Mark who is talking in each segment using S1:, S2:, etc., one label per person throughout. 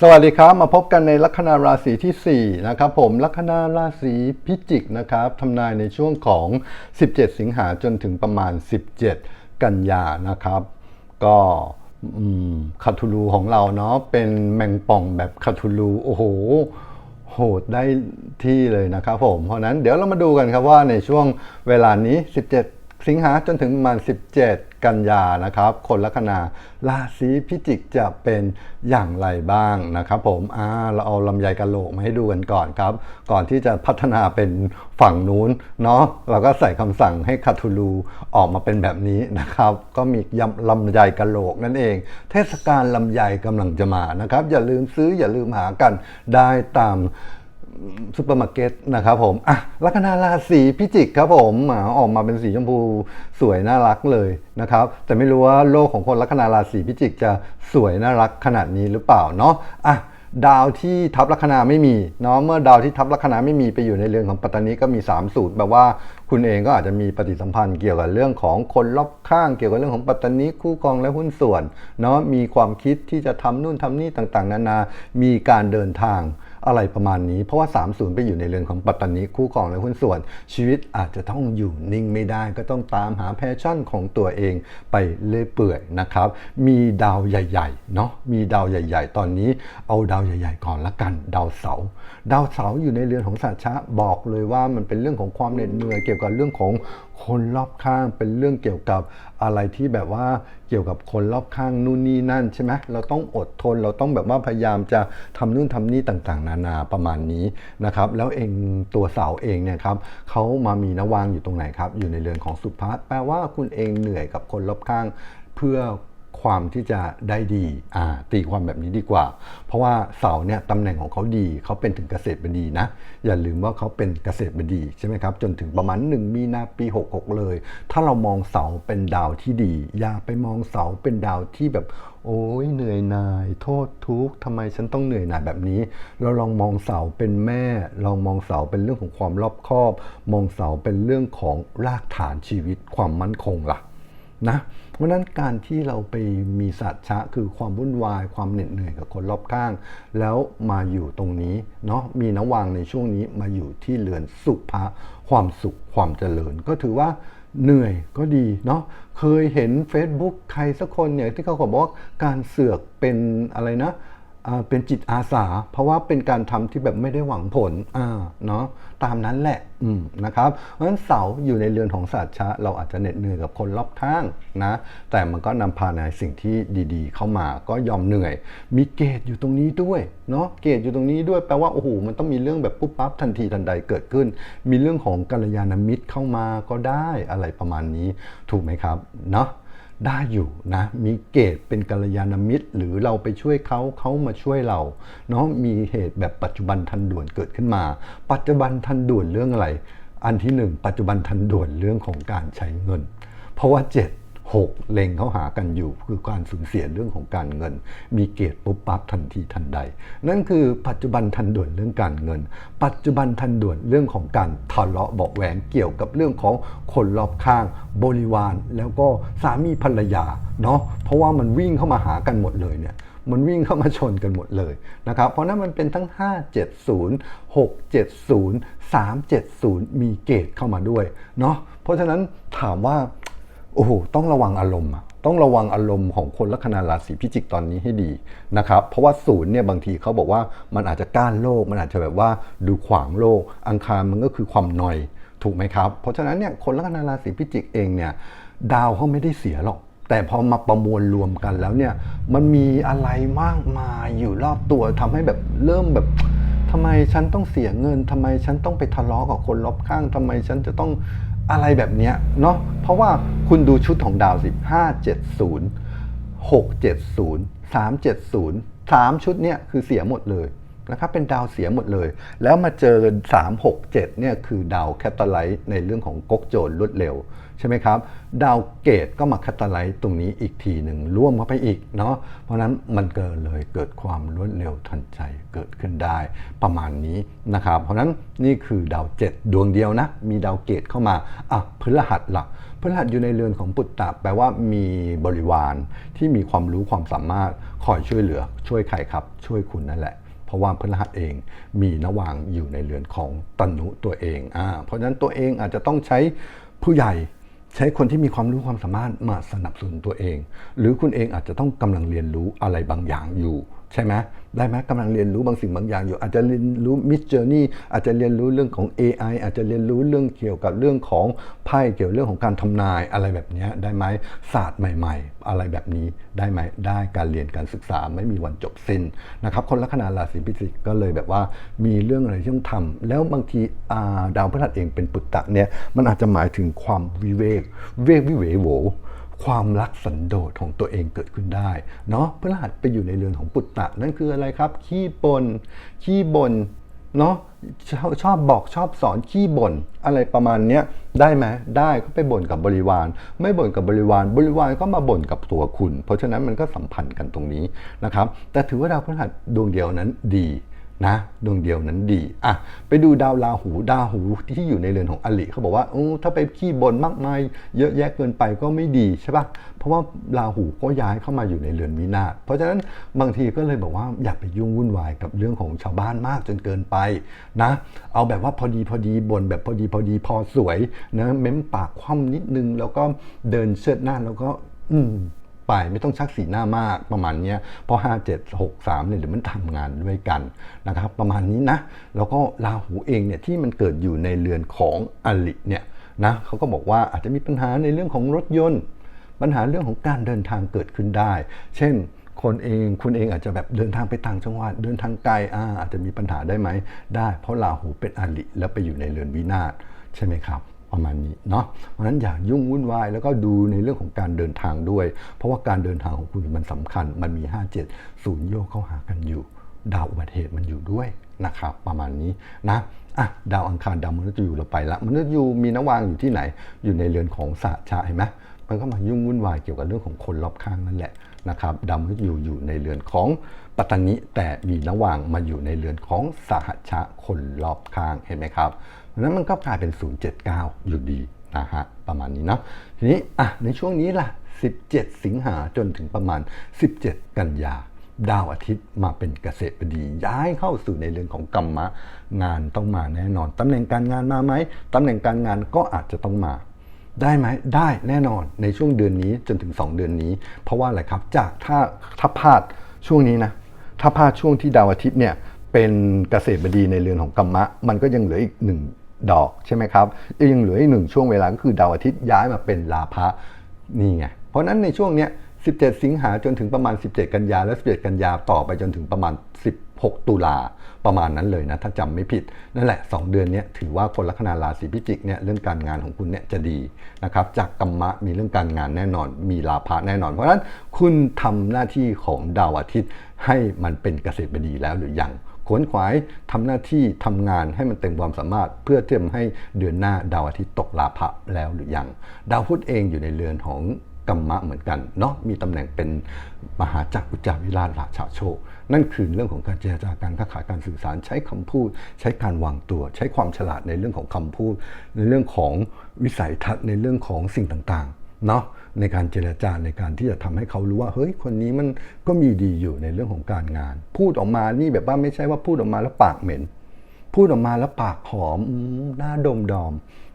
S1: สวัสดีครับ มาพบกันในลัคนาราศีที่ 4 นะครับผมลัคนาราศีพิจิกนะครับทำนายในช่วงของ 17 สิงหาจนถึงประมาณ 17 กันยานะครับ ก็คาทูลูของเราเนาะเป็นแมงป่องแบบคาทูลูโอ้โห โหดได้ที่เลยนะครับผม เพราะฉะนั้นเดี๋ยวเรามาดูกันครับว่าในช่วงเวลานี้ 17 สิงหาจนถึงประมาณ 17 กันยานะครับ คนลัคนาราศีพิจิกจะเป็นอย่างไรบ้างนะครับ ผมอ่าเราเอาลำไยกะโหลกมาให้ดูกันก่อนครับ ก่อนที่จะพัฒนาเป็นฝั่งนู้นเนาะเราก็ใส่คำสั่งให้คาทูลูออกมาเป็นแบบนี้นะครับ ก็มียำลำไยกะโหลกนั่นเอง เทศกาลลำไยกำลังจะมานะครับ อย่าลืมซื้ออย่าลืมหากันได้ตาม ซูเปอร์มาร์เก็ตนะครับผมอะลัคนาราศีพิจิกครับผมอ่าออกมาเป็นสีชมพูสวยน่ารักเลยนะครับ แต่ไม่รู้ว่าโลกของคนลัคนาราศีพิจิกจะสวยน่ารักขนาดนี้หรือเปล่าเนาะอะดาวที่ทับลัคนาไม่มีเนาะเมื่อดาวที่ทับลัคนาไม่มีไปอยู่ในเรือนของปัตตานีก็มี 3 สูตรแบบว่าคุณเองก็อาจจะมีปฏิสัมพันธ์เกี่ยวกับเรื่องของคนรอบข้าง เกี่ยวกับเรื่องของปัตตานีคู่ครองและหุ้นส่วนเนาะมีความคิดที่จะทำนู่นทำนี่ต่างๆ นานา มีการเดินทาง อะไรประมาณนี้ เพราะว่า 30 ไปอยู่ในเรือนของปัตตานีคู่ครองและหุ้นส่วน ชีวิตอาจจะต้องอยู่นิ่งไม่ได้ ก็ต้องตามหาแพชชั่นของตัวเองไปเรื่อยเปื่อยนะครับ มีดาวใหญ่ๆเนาะมีดาวใหญ่ ๆ ตอนนี้เอาดาวใหญ่ ๆ ก่อนละกัน ดาวเสาร์ ดาวเสาร์อยู่ในเรือนของสัตชะบอกเลยว่ามันเป็นเรื่องของความเหน็ดเหนื่อย เกี่ยวกับเรื่องของคนรอบข้าง เป็นเรื่องเกี่ยวกับอะไรที่แบบว่าเกี่ยวกับคนรอบข้างนู่นนี่นั่นใช่ไหมเราต้องอดทนเราต้องแบบว่าพยายามจะทำนู่นทำนี่ต่างๆ นานาประมาณนี้นะครับแล้วเองตัวเสาเองเนี่ยครับเขามามีนวางอยู่ตรงไหนครับอยู่ในเรือนของสุภาษแปลว่าคุณเองเหนื่อยกับคนรอบข้างเพื่อ ความที่จะได้ดีอ่าตีความแบบนี้ดีกว่า เพราะว่าเสาเนี่ยตำแหน่งของเขาดีเขาเป็นถึงเกษตรบดีนะอย่าลืมว่าเขาเป็นเกษตรบดีใช่ไหมครับจนถึงประมาณ1มีนาปี66เลย ถ้าเรามองเสาเป็นดาวที่ดี อย่าไปมองเสาเป็นดาวที่แบบโอ้ยเหนื่อยหน่าย โทษทุกข์ทำไมฉันต้องเหนื่อยหน่ายแบบนี้ เราลองมองเสาเป็นแม่ ลองมองเสาเป็นเรื่องของความรอบคอบ มองเสาเป็นเรื่องของรากฐานชีวิตความมั่นคงล่ะนะ เพราะนั้นการที่เราไปมีสัจชะคือความวุ่นวาย ความเหน็ดเหนื่อยกับคนรอบข้าง แล้วมาอยู่ตรงนี้เนาะมีนวางในช่วงนี้มาอยู่ที่เรือนสุภะความสุขความเจริญ ก็ถือว่าเหนื่อยก็ดีเนาะเคยเห็น Facebook ใครสักคนเนี่ยที่เขาบอกว่าการเสือกเป็นอะไรนะ เป็นจิตอาสา เพราะว่าเป็นการทำที่แบบไม่ได้หวังผลอ่าเนาะตามนั้นแหละอืมนะครับเพราะฉะนั้นเสาอยู่ในเรือนของศาสตร์ชะเราอาจจะเหน็ดเหนื่อยกับคนรอบข้างนะแต่มันก็นำพาในสิ่งที่ดีๆ เข้ามาก็ยอมเหนื่อย มีเกตอยู่ตรงนี้ด้วยเนาะเกตอยู่ตรงนี้ด้วยแปลว่าโอ้โหมันต้องมีเรื่องแบบปุ๊บปั๊บทันทีทันใดเกิดขึ้น มีเรื่องของกัลยาณมิตรเข้ามาก็ได้อะไรประมาณนี้ถูกไหมครับเนาะ ได้อยู่นะ มีเกตเป็นกัลยาณมิตร หรือเราไปช่วยเขาเขามาช่วยเราเนาะมีเหตุแบบปัจจุบันทันด่วนเกิดขึ้นมา ปัจจุบันทันด่วนเรื่องอะไร อันที่หนึ่งปัจจุบันทันด่วนเรื่องของการใช้เงิน เพราะว่า 7 6เล็งเขาหากันอยู่ คือการสูญเสียเรื่องของการเงิน มีเกตปุ๊บปั๊บทันทีทันใด นั่นคือปัจจุบันทันด่วนเรื่องการเงิน ปัจจุบันทันด่วนเรื่องของการทะเลาะเบาแหวงเกี่ยวกับเรื่องของคนรอบข้างบริวารแล้วก็สามีภรรยาเนาะเพราะว่ามันวิ่งเข้ามาหากันหมดเลยเนี่ยมันวิ่งเข้ามาชนกันหมดเลยนะครับ เพราะนั้นมันเป็นทั้ง 570 670 370 มีเกตเข้ามาด้วยเนาะ เพราะฉะนั้นถามว่า โอ้โหต้องระวังอารมณ์อะต้องระวังอารมณ์ของคนลัคนาราศีพิจิกตอนนี้ให้ดีนะครับ เพราะว่าศูนย์เนี่ยบางทีเขาบอกว่ามันอาจจะก้านโลก มันอาจจะแบบว่าดูขวางโลก อังคารมันก็คือความหนอยถูกไหมครับ เพราะฉะนั้นเนี่ยคนลัคนาราศีพิจิกเองเนี่ยดาวเขาไม่ได้เสียหรอก แต่พอมาประมวลรวมกันแล้วเนี่ยมันมีอะไรมากมายอยู่รอบตัวทำให้แบบเริ่มแบบทำไมฉันต้องเสียเงินทำไมฉันต้องไปทะเลาะกับคนรอบข้างทำไมฉันจะต้อง อะไรแบบเนี้ยเนาะเพราะว่าคุณดูชุดของดาวสิห้าเจ็ดศูนย์หกเจ็ดศูนย์สามเจ็ดศูนย์สามชุดเนี้ยคือเสียหมดเลย นะครับเป็นดาวเสียหมดเลย แล้วมาเจอ 3 6 7เนี่ยคือดาวแคตตาไลท์ในเรื่องของก๊กโจรรวดเร็วใช่ไหมครับ ดาวเกตก็มาแคตตาไลท์ตรงนี้อีกทีหนึ่งร่วมเข้าไปอีกเนาะเพราะนั้นมันเกิดเลยเกิดความรวดเร็วทันใจเกิดขึ้นได้ประมาณนี้นะครับ เพราะนั้นนี่คือดาวเจ็ดดวงเดียวนะ มีดาวเกตเข้ามาอะพฤหัสหลักพฤหัสอยู่ในเรือนของปุตตะแปลว่ามีบริวารที่มีความรู้ความสามารถคอยช่วยเหลือช่วยใครครับ ช่วยคุณนั่นแหละ ราะว่าพฤหัสเองมีนวางอยู่ในเรือนของตนุตัวเองอ่าเพราะฉะนั้นตัวเองอาจจะต้องใช้ผู้ใหญ่ใช้คนที่มีความรู้ความสามารถมาสนับสนุนตัวเอง หรือคุณเองอาจจะต้องกำลังเรียนรู้อะไรบางอย่างอยู่ ใช่ไหม ได้ไหมกำลังเรียนรู้บางสิ่งบางอย่างอยู่ อาจจะเรียนรู้มิ d เจอร์นี่อาจจะเรียนรู้เรื่องของ AI อาจจะเรียนรู้เรื่องเกี่ยวกับเรื่องของไพ่เกี่ยวเรื่องของการทำนายอะไรแบบนี้ได้ไหมศาสตร์ใหม่ ๆ อะไรแบบนี้ได้ไหมได้การเรียนการศึกษาไม่มีวันจบสิ้นนะครับคนลัคนาราศีพิจิกก็เลยแบบว่ามีเรื่องอะไรที่ต้องทำแล้วบางทีาดาวพฤหัสเองเป็นปุตตะเนี่ยมันอาจจะหมายถึงความวิเวกเวกวิเวโว ความรักสันโดษของตัวเองเกิดขึ้นได้เนาะพฤหัสไปอยู่ในเรือนของปุตตะนั่นคืออะไรครับ ขี้บนขี้บนเนาะชอบชอบบอกชอบสอนขี้บ่นอะไรประมาณเนี้ยได้ไหมได้ก็ไปบ่นกับบริวาร ไม่บ่นกับบริวาร บริวารก็มาบ่นกับตัวคุณ เพราะฉะนั้นมันก็สัมพันธ์กันตรงนี้นะครับแต่ถือว่าดาวพฤหัสดวงเดียวนั้นดี นะดวงเดียวนั้นดีอะไปดูดาวราหูดาวหูที่อยู่ในเรือนของอลิเขาบอกว่าโอ้ถ้าไปขี้บนมากมายเยอะแยะเกินไปก็ไม่ดีใช่ปะเพราะว่าราหูก็ย้ายเข้ามาอยู่ในเรือนวินาเพราะฉะนั้นบางทีก็เลยบอกว่าอย่าไปยุ่งวุ่นวายกับเรื่องของชาวบ้านมากจนเกินไปนะ เอาแบบว่าพอดีพอดีบนแบบพอดีพอดีพอสวยนะเม้มปากคว่ำนิดนึง แล้วก็เดินเชิดหน้าแล้วก็ อืม ไปไม่ต้องชักสีหน้ามากประมาณนี้เพราะ 5 7 6 3เนี่ยเดี๋ยวมันทำงานด้วยกันนะครับ ประมาณนี้นะ แล้วก็ราหูเองเนี่ยที่มันเกิดอยู่ในเรือนของอลิเนี่ยนะเขาก็บอกว่าอาจจะมีปัญหาในเรื่องของรถยนต์ ปัญหาเรื่องของการเดินทางเกิดขึ้นได้ เช่นคนเองคุณเองอาจจะแบบเดินทางไปต่างจังหวัดเดินทางไกลอ่าอาจจะมีปัญหาได้ไหมได้ เพราะราหูเป็นอลิแล้วไปอยู่ในเรือนวินาศใช่ไหมครับ ประมาณนี้เนาะเพราะฉะนั้นอย่ายุ่งวุ่นวายแล้วก็ดูในเรื่องของการเดินทางด้วย เพราะว่าการเดินทางของคุณมันสำคัญ มันมี 5 7ศูนย์โยกเข้าหากันอยู่ ดาวอุบัติเหตุมันอยู่ด้วยนะครับประมาณนี้นะอะดาวอังคารดาวมนุษย์ยูเราไปละมนุษย์ยูมีนวางอยู่ที่ไหน อยู่ในเรือนของสาชาเห็นไหมมันก็มายุ่งวุ่นวายเกี่ยวกับเรื่องของคนรอบข้างนั่นแหละนะครับดาวมนุษย์ยูอยู่ในเรือนของปัตตานิแต่มีนวางมาอยู่ในเรือนของสหชะคนรอบข้างเห็นไหมครับ เพราะฉะนั้นมันก็กลายเป็น 079 อยู่ดีนะฮะประมาณนี้เนาะทีนี้อะในช่วงนี้ล่ะ 17 สิงหาจนถึงประมาณ 17 กันยาดาวอาทิตย์มาเป็นเกษตรบดี ย้ายเข้าสู่ในเรื่องของกรรมะ งานต้องมาแน่นอน ตำแหน่งการงานมาไหมตำแหน่งการงานก็อาจจะต้องมา ได้ไหมได้แน่นอนในช่วงเดือนนี้จนถึง 2 เดือนนี้ เพราะว่าอะไรครับจากถ้าถ้าพลาดช่วงนี้นะถ้าพลาดช่วงที่ดาวอาทิตย์เนี่ยเป็นเกษตรบดีในเรือนของกรรมะ มันก็ยังเหลืออีกหนึ่ง ดอกใช่ไหมครับยังเหลืออีกหนึ่งช่วงเวลาก็คือดาวอาทิตย์ย้ายมาเป็นลาภะนี่ไงเพราะนั้นในช่วงเนี้ย17 สิงหาจนถึงประมาณ 17 กันยาและ11กันยาต่อไปจนถึงประมาณ 16 ตุลาประมาณนั้นเลยนะ ถ้าจำไม่ผิด นั่นแหละ 2 เดือนนี้ถือว่าคนลัคนาราศีพิจิกเนี่ยเรื่องการงานของคุณเนี่ยจะดีนะครับจากกรรมะมีเรื่องการงานแน่นอน มีลาภะแน่นอน เพราะฉะนั้นคุณทำหน้าที่ของดาวอาทิตย์ให้มันเป็นเกษตรบดีแล้วหรือยัง ขวนขวายทำหน้าที่ทำงานให้มันเต็มความสามารถ เพื่อเทียมให้เดือนหน้าดาวอาทิตย์ตกลาภะแล้วหรือยัง ดาวพุธเองอยู่ในเรือนของกรรมะเหมือนกันเนาะมีตำแหน่งเป็นมหาจักรุจาวิราชราชาโชค นั่นคือเรื่องของการเจรจาการค้าขายการสื่อสารใช้คำพูด ใช้การวางตัว ใช้ความฉลาดในเรื่องของคำพูด ในเรื่องของวิสัยทัศน์ในเรื่องของสิ่งต่างๆ เนาะในการเจรจาในการที่จะทำให้เขารู้ว่า เฮ้ยคนนี้มันก็มีดีอยู่ในเรื่องของการงาน พูดออกมานี่แบบว่าไม่ใช่ว่าพูดออกมาแล้วปากเหม็น พูดออกมาแล้วปากหอมอืมหน้าดมดอม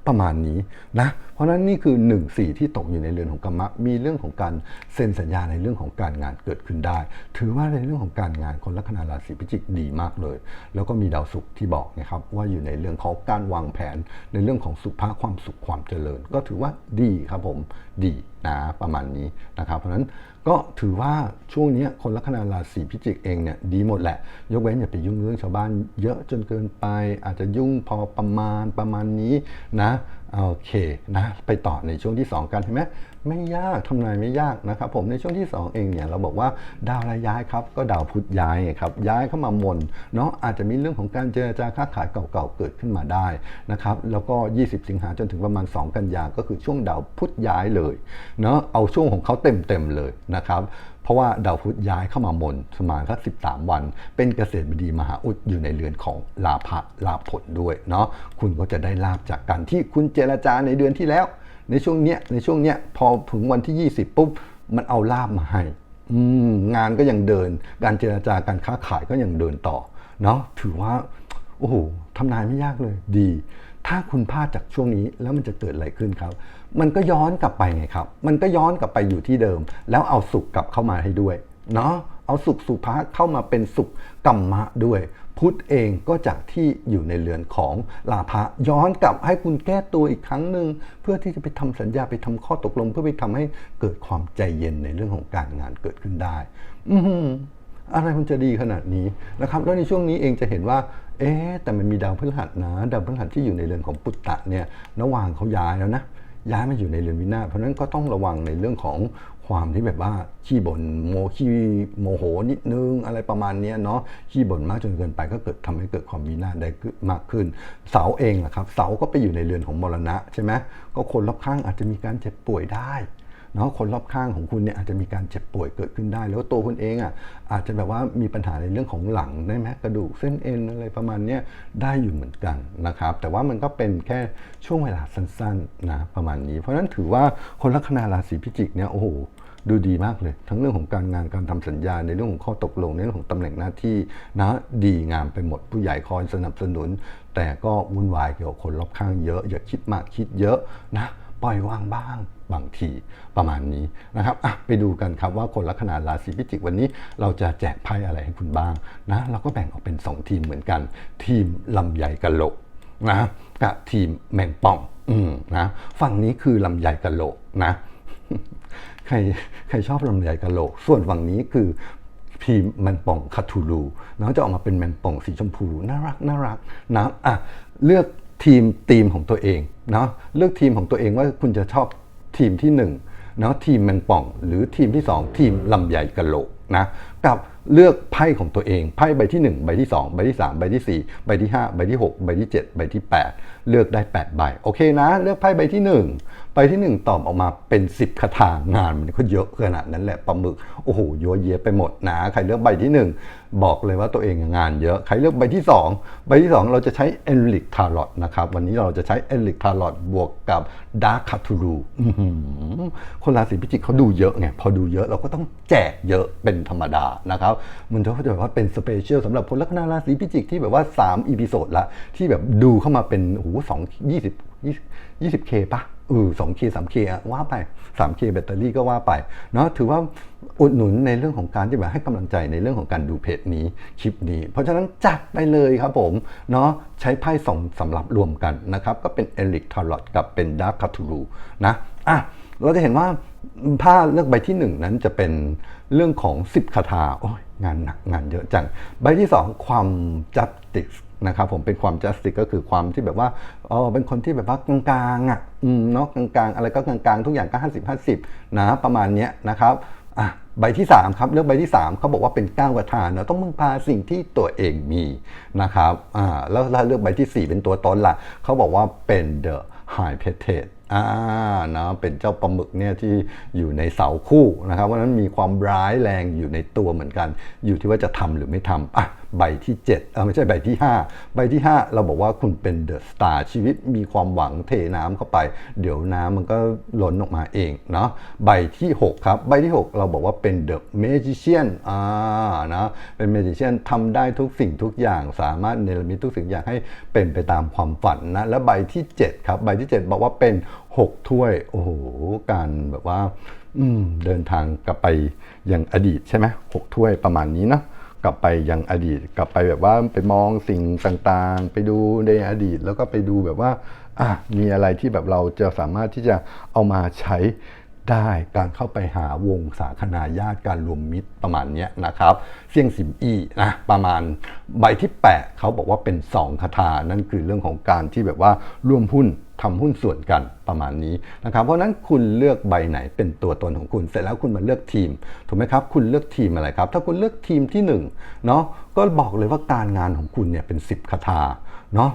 S1: ประมาณนี้นะเพราะนั้นนี่คือ1นสี่ที่ตกอยู่ในเรือนของกรรมะมีเรื่องของการเซ็นสัญญาในเรื่องของการงานเกิดขึ้นได้ ถือว่าในเรื่องของการงานคนลัคนาราศีพิจิกดีมากเลย แล้วก็มีดาวศุกร์ที่บอกนะครับว่าอยู่ในเรื่องของการวางแผนในเรื่องของสุภาพความสุขความเจริญ ก็ถือว่าดีครับผมดีนะประมาณนี้นะครับเพราะฉะนั้นก็ถือว่าช่วงนี้คนลัคนาราศีพิจิกเองเนี่ยดีหมดแหละ ยกเว้นอย่าไปยุ่งเรื่องชาวบ้านเยอะจนเกินไป อาจจะยุ่งพอประมาณประมาณนี้นะโอเคนะไปต่อในช่วงที่ 2 กันเห็นไหม ไม่ยากทำนายไม่ยากนะครับผมในช่วงที่ 2 เองเนี่ยเราบอกว่าดาวอะไรย้ายครับก็ดาวพุธย้ายครับย้ายเข้ามามนเนาะอาจจะมีเรื่องของการเจรจาค้าขายเก่าๆเกิดขึ้นมาได้นะครับแล้วก็ 20 สิงหาจนถึงประมาณ 2 กันยาก็คือช่วงดาวพุธย้ายเลยเนาะเอาช่วงของเขาเต็มๆเลยนะครับเพราะว่าดาวพุธย้ายเข้ามามนประมาณสัก13 วัน เป็นเกษตรบดีมหาอุดอยู่ในเรือนของลาภะลาภผลด้วยเนาะคุณก็จะได้ลาบจากการที่คุณเจรจาในเดือนที่แล้ว ในช่วงเนี้ยในช่วงเนี้ยพอถึงวันที่ 20 ปุ๊บ มันเอาลาบมาให้องานก็ยังเดิน การเจรจาการค้าขายก็ยังเดินต่อเนาะถือว่า โอ้โหทำนายไม่ยากเลยดี ถ้าคุณพลาดจากช่วงนี้แล้วมันจะเกิดอะไรขึ้นครับ มันก็ย้อนกลับไปไงครับ มันก็ย้อนกลับไปอยู่ที่เดิม แล้วเอาสุขกลับเข้ามาให้ด้วย เนาะ เอาสุขสุภาเข้ามาเป็นสุขกรรมะด้วย พุทธเองก็จากที่อยู่ในเรือนของลาภะย้อนกลับให้คุณแก้ตัวอีกครั้งหนึ่งเพื่อที่จะไปทำสัญญาไปทำข้อตกลง เพื่อไปทำให้เกิดความใจเย็นในเรื่องของการงานเกิดขึ้นได้อือหือะไรมันจะดีขนาดนี้นะครับแล้วในช่วงนี้เองจะเห็นว่าเอ๊แต่มันมีดาวพฤหัสนะ ดาวพฤหัสที่อยู่ในเรือนของปุตตะเนี่ยนวางเขาย้ายแล้วนะ ย้ายมาอยู่ในเรือนวินาศเพราะนั้นก็ต้องระวังในเรื่องของความที่แบบว่าขี้บ่นโมขี้โมโหนิดนึงอะไรประมาณนี้เนาะขี้บ่นมากจนเกินไปก็เกิดทำให้เกิดความวินาศได้มากขึ้น เสาเองนะครับ เสาก็ไปอยู่ในเรือนของมรณะใช่ไหมก็คนรอบข้างอาจจะมีการเจ็บป่วยได้ นาะคนรอบข้างของคุณเนี่ยอาจจะมีการเจ็บป่วยเกิดขึ้นได้ แล้วตัวคุณเองอะอาจจะแบบว่ามีปัญหาในเรื่องของหลังได้ไหมกระดูกเส้นเอ็นอะไรประมาณเนี้ยได้อยู่เหมือนกันนะครับ แต่ว่ามันก็เป็นแค่ช่วงเวลาสั้นๆนะประมาณนี้ เพราะฉะนั้นถือว่าคนลัคนาราศีพิจิกเนี่ยโอ้โหดูดีมากเลย ทั้งเรื่องของการงานการทำสัญญาในเรื่องของข้อตกลงในเรื่องของตำแหน่งหน้าที่นะดีงามไปหมดผู้ใหญ่คอยสนับสนุน แต่ก็วุ่นวายเกี่ยวกับคนรอบข้างเยอะ อย่าคิดมากคิดเยอะนะ ปล่อยวางบ้างบางทีประมาณนี้นะครับไปดูกันครับว่าคนลัคนาราศีพิจิกวันนี้ เราจะแจกไพ่อะไรให้คุณบ้างนะเราก็แบ่งออกเป็น 2 ทีมเหมือนกัน ทีมลำไยกะโหลกนะกับทีมแมงป่องอืมนะฝั่งนี้คือลำไยกะโหลกนะใครใครชอบลำไยกะโหลก ส่วนฝั่งนี้คือทีมแมงป่องคาทูลูเนาะจะออกมาเป็นแมงป่องสีชมพูน่ารักน่ารักนะอะเลือก ทีมทีมของตัวเองเนาะเลือกทีมของตัวเองว่าคุณจะชอบทีมที่หนึ่งเนาะทีมแมงป่อง หรือทีมที่สองทีมลำใหญ่กะโหลกนะกับเลือกไพ่ของตัวเองไพ่ใบที่หนึ่งใบที่สองใบที่สามใบที่สี่ใบที่ห้าใบที่หกใบที่เจ็ดใบที่แปดเลือกได้แปดใบ โอเคนะ เลือกไพ่ใบที่หนึ่งไปที่หนึ่งตอบออกมาเป็น 10คาถางานมันก็เยอะขนาดนั้นแหละปลาหมึกโอ้โหเยอะเยะไปหมดนะ ใครเลือกใบที่หนึ่งบอกเลยว่าตัวเองงานเยอะ ใครเลือกใบที่สองใบที่สองเราจะใช้เอลิกทารอตนะครับวันนี้เราจะใช้เอลิกทารอตบวกกับดาร์คคาทูรูคนราศีพิจิกเขาดูเยอะไงพอดูเยอะเราก็ต้องแจกเยอะเป็นธรรมดานะครับมันจะแบบว่าเป็นสเปเชียลสำหรับคนลัคนาราศีพิจิกที่แบบว่า 3 อีพิโซดละ ที่แบบดูเข้ามาเป็นโอ้โหสองยี่สิบยี่สิบเคปะเออสองเคสามเคอะว่าไปสามเคแบตเตอรี่ก็ว่าไปเนาะถือว่าอุดหนุนในเรื่องของการที่แบบให้กำลังใจในเรื่องของการดูเพจนี้คลิปนี้ เพราะฉะนั้นจัดไปเลยครับผมเนาะใช้ไพ่สองสำหรับรวมกันนะครับ ก็เป็นเอลิกทารอตกับเป็นดาร์คคาทูรูนะอะ เราจะเห็นว่าผ้าเลือกใบที่หนึ่งนั้นจะเป็นเรื่องของ10คาถาโอ้ยงานหนักงานเยอะจัง ใบที่ 2 ความ justice นะครับผมเป็นความ justice ก็คือความที่แบบว่าอ๋อเป็นคนที่แบบว่ากลางๆอะอืมเนาะกลางๆ อะไรก็กลางๆ ทุกอย่างก็ 50 50 นะประมาณเนี้ยนะครับอะใบที่3ครับเลือกใบที่3เขาบอกว่าเป็นก้าวกระทานเนาะต้องมึงพาสิ่งที่ตัวเองมีนะครับอ่าแล้วถ้าเลือกใบที่ 4 เป็นตัวตนล่ะเขาบอกว่าเป็น the high p e t e อ่านะเป็นเจ้าปลาหมึกเนี่ยที่อยู่ในเสาคู่นะครับเพราะนั้นมีความร้ายแรงอยู่ในตัวเหมือนกัน อยู่ที่ว่าจะทำหรือไม่ทำอะใบที่7เออไม่ใช่ใบที่ 5 ใบที่ 5 เราบอกว่าคุณเป็นเดอะสตาร์ชีวิตมีความหวังเทน้ำเข้าไป เดี๋ยวน้ำมันก็ล้นออกมาเองเนาะใบที่ 6 ครับ ใบที่ 6 เราบอกว่าเป็นเดอะเมจิเชียนอ่านะเป็นเมจิเชียนทำได้ทุกสิ่งทุกอย่างสามารถเนรมิตทุกสิ่งอย่างให้เป็นไปตามความฝันนะแล้วใบที่ 7 ครับ ใบที่ 7 บอกว่าเป็น 6 ถ้วยโอ้โหการแบบว่าเดินทางกลับไปยังอดีตใช่ไหมหกถ้วยประมาณนี้เนาะ กลับไปยังอดีต กลับไปแบบว่าไปมองสิ่งต่างๆ ไปดูในอดีต แล้วก็ไปดูแบบว่าอะมีอะไรที่แบบเราจะสามารถที่จะเอามาใช้ได้การเข้าไปหาวงสาคนาญาติการรวมมิตรประมาณนี้นะครับเสี่ยงสิมอี้นะประมาณใบที่ 8 เขาบอกว่าเป็น 2 คาถานั่นคือเรื่องของการที่แบบว่าร่วมหุ้น ทำหุ้นส่วนกันประมาณนี้นะครับ เพราะฉะนั้นคุณเลือกใบไหนเป็นตัวตนของคุณ เสร็จแล้วคุณมาเลือกทีม ถูกไหมครับ คุณเลือกทีมอะไรครับ ถ้าคุณเลือกทีมที่1เนาะ ก็บอกเลยว่าการงานของคุณเนี่ยเป็น 10คาถาเนาะ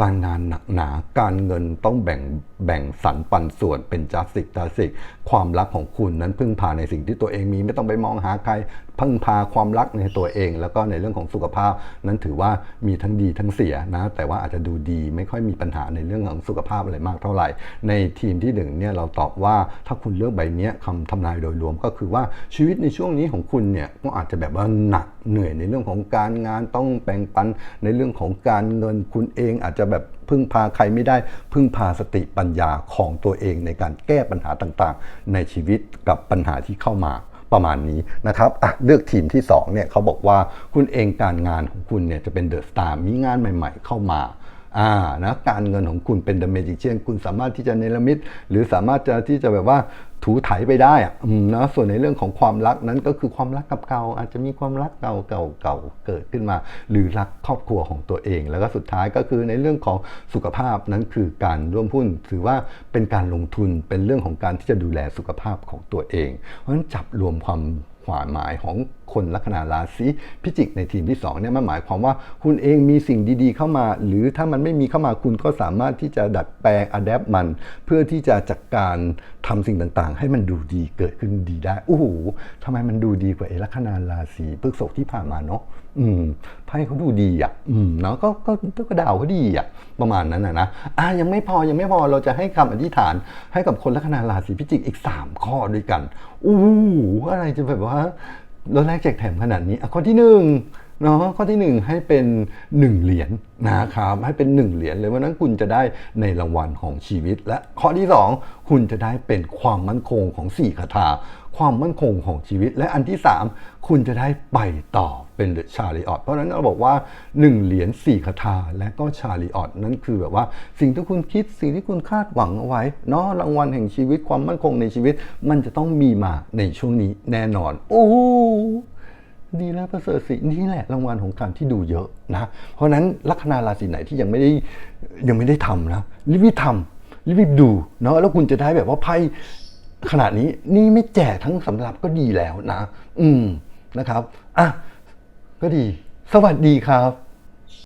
S1: การงานหนักหนา การเงินต้องแบ่งแบ่งสรรปันส่วนเป็นจัสติกจัสิกความรักของคุณนั้นพึ่งพาในสิ่งที่ตัวเองมีไม่ต้องไปมองหาใคร พึ่งพาความรักในตัวเอง แล้วก็ในเรื่องของสุขภาพ นั้นถือว่ามีทั้งดีทั้งเสียนะ แต่ว่าอาจจะดูดีไม่ค่อยมีปัญหาในเรื่องของสุขภาพอะไรมากเท่าไหร่ ในทีมที่หนึ่งเนี่ยเราตอบว่าถ้าคุณเลือกใบเนี้ยคำทำนายโดยรวมก็คือว่าชีวิตในช่วงนี้ของคุณเนี่ยก็อาจจะแบบว่าหนักเหนื่อยในเรื่องของการงานต้องแบ่งปันในเรื่องของการเงินคุณเองอาจจะแบบพึ่งพาใครไม่ได้ พึ่งพาสติปัญญาของตัวเองในการแก้ปัญหาต่างๆ ในชีวิตกับปัญหาที่เข้ามาประมาณนี้นะครับอะเลือกทีมที่2เนี่ยเขาบอกว่าคุณเองการงานของคุณเนี่ยจะเป็นเดอะสตาร์มีงานใหม่ ๆ เข้ามาอ่านะการเงินของคุณเป็นเดอะเมจิเชียนคุณสามารถที่จะเนรมิตหรือสามารถจะที่จะแบบว่า ถูถ่ายไปได้อะอนะส่วนในเรื่องของความรักนั้นก็คือความรักกับเก่าอาจจะมีความรักเก่าเก่าเก่าเกิดขึ้นมา หรือรักครอบครัวของตัวเอง แล้วก็สุดท้ายก็คือในเรื่องของสุขภาพนั้นคือการร่วมหุ้นถือว่าเป็นการลงทุนเป็นเรื่องของการที่จะดูแลสุขภาพของตัวเอง เพราะฉะนั้นจับรวมความความหมายของ คนลัคนาราศีพิจิกในทีมที่2เนี่ยมันหมายความว่าคุณเองมีสิ่งดีๆเข้ามา หรือถ้ามันไม่มีเข้ามาคุณก็สามารถที่จะดัดแปลงอัดแอปมัน เพื่อที่จะจัดการทำสิ่งต่างๆ ให้มันดูดีเกิดขึ้นดีได้โอ้โหทำไมมันดูดีกว่าไอ้ลัคนาราศีพฤกษภที่ผ่านมาเนาะอืมไพ่เขาดูดีอะอืมเนาะก็ก็ก็ก็ดาวเขาดีอะประมาณนั้นนะนะอะยังไม่พอยังไม่พอเราจะให้คำอธิษฐานให้กับคนลัคนาราศีพิจิกอีก 3 ข้อด้วยกันอู้หูอะไรจะแบบว่า ลดแรกแจกแถมขนาดนี้ข้อที่หนึ่งเนาะข้อที่หนึ่งให้เป็นหนึ่งเหรียญนะครับให้เป็นหนึ่งเหรียญเลยวันนั้นคุณจะได้ในรางวัลของชีวิต และข้อที่สองคุณจะได้เป็นความมั่นคงของสี่คาถา ความมั่นคงของชีวิต และอันที่สามคุณจะได้ไปต่อเป็นชาริออตเพราะฉะนั้นเราบอกว่าหนึ่งเหรียญสี่คาถาและก็ชาริออตนั่นคือแบบว่า สิ่งที่คุณคิดสิ่งที่คุณคาดหวังเอาไว้เนาะรางวัลแห่งชีวิตความมั่นคงในชีวิต มันจะต้องมีมาในช่วงนี้แน่นอน โอ้ดีแล้วประเสริฐสินี่แหละรางวัลของการที่ดูเยอะนะ เพราะนั้นลัคนาราศีไหนที่ยังไม่ได้ยังไม่ได้ทำนะรีบทำรีบดูเนาะแล้วคุณจะได้แบบว่าไพ่ ขนาดนี้นี่ไม่แจกทั้งสำหรับก็ดีแล้วนะ อืมนะครับ อะ ก็ดี สวัสดีครับ